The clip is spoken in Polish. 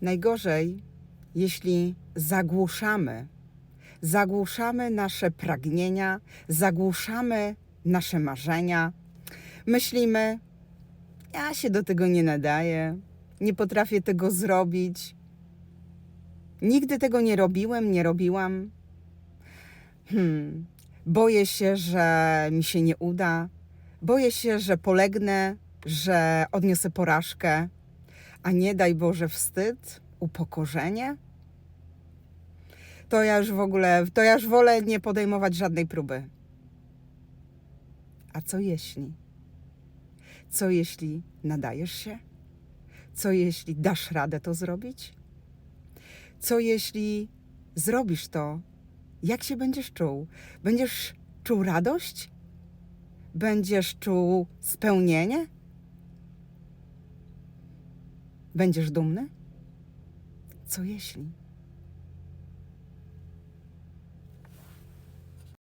Najgorzej, jeśli zagłuszamy, zagłuszamy nasze pragnienia, zagłuszamy nasze marzenia. Myślimy, ja się do tego nie nadaję, nie potrafię tego zrobić. Nigdy tego nie robiłem, nie robiłam. Hmm, boję się, że mi się nie uda. Boję się, że polegnę, że odniosę porażkę, a nie daj Boże wstyd, upokorzenie. To ja już w ogóle, to ja już wolę nie podejmować żadnej próby. A co jeśli? Co jeśli nadajesz się? Co jeśli dasz radę to zrobić? Co jeśli zrobisz to? Jak się będziesz czuł? Będziesz czuł radość? Będziesz czuł spełnienie? Będziesz dumny? Co jeśli?